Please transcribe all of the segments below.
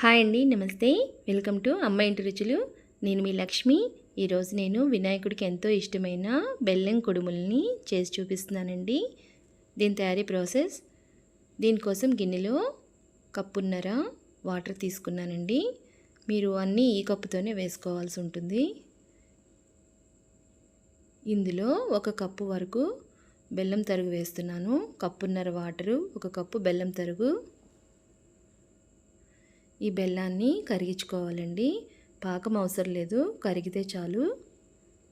Hi అండి నమస్తే. Welcome to అమ్మ ఇంటి రుచులు. నేను మీ లక్ష్మి. ఈరోజు నేను వినాయకుడికి ఎంతో ఇష్టమైన బెల్లం కుడుముల్ని చేసి చూపిస్తున్నానండి. దీని తయారీ ప్రాసెస్ దీనికోసం గిన్నెలో కప్పున్నర వాటర్ తీసుకున్నానండి. మీరు అన్నీ ఈ కప్పుతోనే వేసుకోవాల్సి ఉంటుంది. ఇందులో ఒక కప్పు వరకు బెల్లం తరుగు వేస్తున్నాను. కప్పున్నర వాటరు ఒక కప్పు బెల్లం తరుగు. ఈ బెల్లాన్ని కరిగించుకోవాలండి. పాకం అవసరం లేదు కరిగితే చాలు.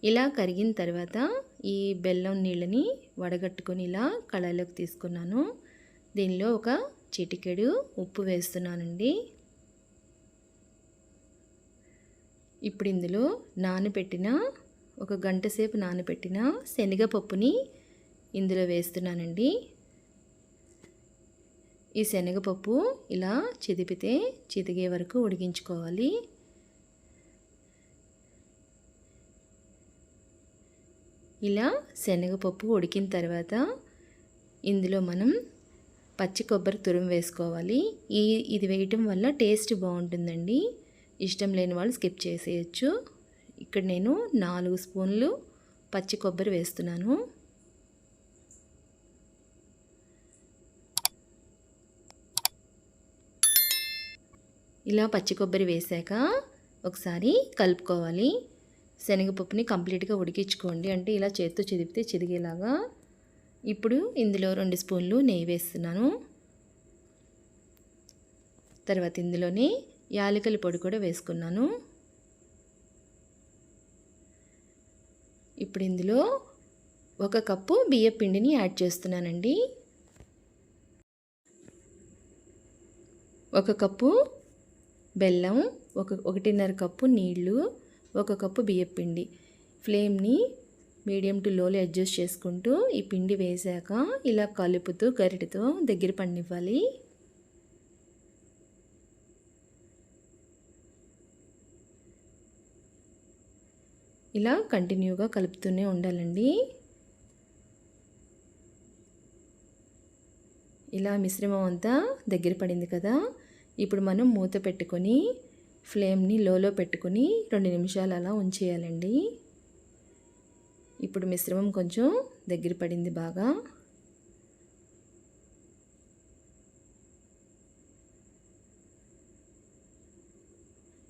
ఇలా కరిగిన తర్వాత ఈ బెల్లం నీళ్ళని వడగట్టుకొని ఇలా కళాయిలోకి తీసుకున్నాను. దీనిలో ఒక చిటికెడు ఉప్పు వేస్తున్నానండి. ఇప్పుడు ఇందులో నానబెట్టిన ఒక గంట సేపు నానబెట్టిన శనగపప్పుని ఇందులో వేస్తున్నానండి. ఈ శనగపప్పు ఇలా చిదిపితే చితిగే వరకు ఉడికించుకోవాలి. ఇలా శనగపప్పు ఉడికిన తర్వాత ఇందులో మనం పచ్చి కొబ్బరి తురుము వేసుకోవాలి. ఈ ఇది వేయటం వల్ల టేస్ట్ బాగుంటుందండి. ఇష్టం లేని వాళ్ళు స్కిప్ చేసేయచ్చు. ఇక్కడ నేను నాలుగు స్పూన్లు పచ్చి కొబ్బరి వేస్తున్నాను. ఇలా పచ్చి కొబ్బరి వేసాక ఒకసారి కలుపుకోవాలి. శనగపప్పుని కంప్లీట్గా ఉడికించుకోండి. అంటే ఇలా చేత్తో చిదిపితే చిదిగేలాగా. ఇప్పుడు ఇందులో రెండు స్పూన్లు నెయ్యి వేస్తున్నాను. తర్వాత ఇందులోనే యాలకల పొడి కూడా వేసుకున్నాను. ఇప్పుడు ఇందులో ఒక కప్పు బియ్య పిండిని యాడ్ చేస్తున్నానండి. ఒక కప్పు బెల్లం ఒక ఒకటిన్నర కప్పు నీళ్ళు ఒక కప్పు బియ్యం పిండి. ఫ్లేమ్ని మీడియం టు లోలో అడ్జస్ట్ చేసుకుంటూ ఈ పిండి వేసాక ఇలా కలుపుతూ గరిటతో దగ్గర పండివ్వాలి. ఇలా కంటిన్యూగా కలుపుతూనే ఉండాలండి. ఇలా మిశ్రమం అంతా దగ్గర పడింది కదా ఇప్పుడు మనం మూత పెట్టుకొని ఫ్లేమ్ని లోలో పెట్టుకొని రెండు నిమిషాలు అలా ఉంచేయాలండి. ఇప్పుడు మిశ్రమం కొంచెం దగ్గర పడింది బాగా.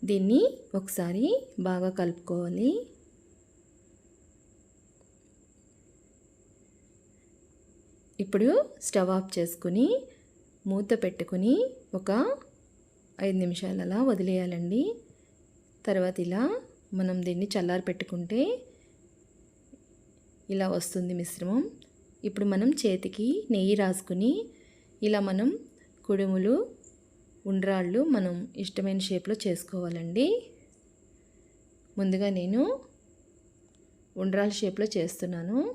దీన్ని ఒకసారి బాగా కలుపుకోవాలి. ఇప్పుడు స్టవ్ ఆఫ్ చేసుకుని మూత పెట్టుకుని ఒక ఐదు నిమిషాలు అలా వదిలేయాలండి. తర్వాత ఇలా మనం దీన్ని చల్లారి పెట్టుకుంటే ఇలా వస్తుంది మిశ్రమం. ఇప్పుడు మనం చేతికి నెయ్యి రాసుకుని ఇలా మనం కుడుములు ఉండ్రాళ్ళు మనం ఇష్టమైన షేప్లో చేసుకోవాలండి. ముందుగా నేను ఉండ్రాళ్ళ షేప్లో చేస్తున్నాను.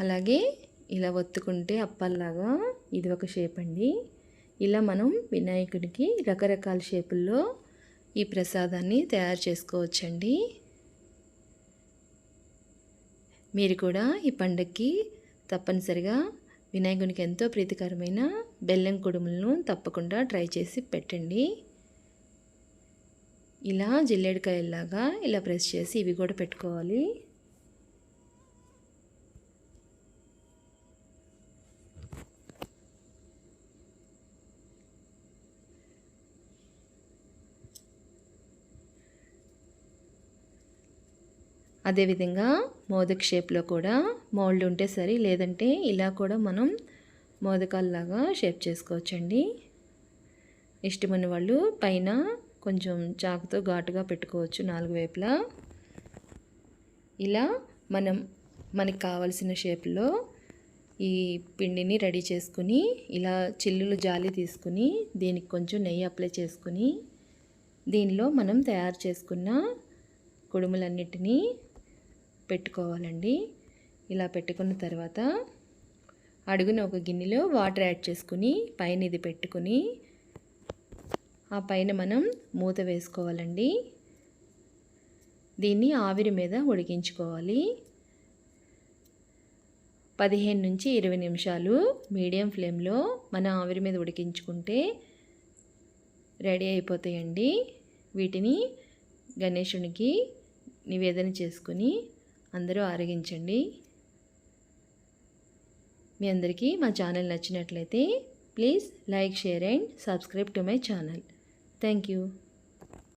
అలాగే ఇలా ఒత్తుకుంటే అప్పల్లాగా ఇది ఒక షేప్ అండి. ఇలా మనం వినాయకుడికి రకరకాల షేపుల్లో ఈ ప్రసాదాన్ని తయారు చేసుకోవచ్చండి. మీరు కూడా ఈ పండుగకి తప్పనిసరిగా వినాయకునికి ఎంతో ప్రీతికరమైన బెల్లం కుడుములను తప్పకుండా ట్రై చేసి పెట్టండి. ఇలా జిల్లేడికాయల్లాగా ఇలా ప్రెస్ చేసి ఇవి కూడా పెట్టుకోవాలి. అదేవిధంగా మోదక్ షేప్లో కూడా మోల్డ్ ఉంటే సరే లేదంటే ఇలా కూడా మనం మోదకాల్లాగా షేప్ చేసుకోవచ్చండి. ఇష్టమైన వాళ్ళు పైన కొంచెం చాకుతో ఘాటుగా పెట్టుకోవచ్చు నాలుగు వైపులా. ఇలా మనం మనకి కావలసిన షేప్లో ఈ పిండిని రెడీ చేసుకుని ఇలా చిల్లులు జాలి తీసుకుని దీనికి కొంచెం నెయ్యి అప్లై చేసుకుని దీనిలో మనం తయారు చేసుకున్న కుడుములన్నిటినీ పెట్టుకోవాలండి. ఇలా పెట్టుకున్న తర్వాత అడుగున ఒక గిన్నెలో వాటర్ యాడ్ చేసుకుని పైన ఇది పెట్టుకుని ఆ పైన మనం మూత వేసుకోవాలండి. దీన్ని ఆవిరి మీద ఉడికించుకోవాలి. పదిహేను నుంచి ఇరవై నిమిషాలు మీడియం ఫ్లేమ్లో మన ఆవిరి మీద ఉడికించుకుంటే రెడీ అయిపోతాయండి. వీటిని గణేశునికి నివేదన చేసుకుని అందరూ ఆరగించండి. మీ అందరికీ మా ఛానల్ నచ్చినట్లయితే please like share and subscribe to my channel. Thank you.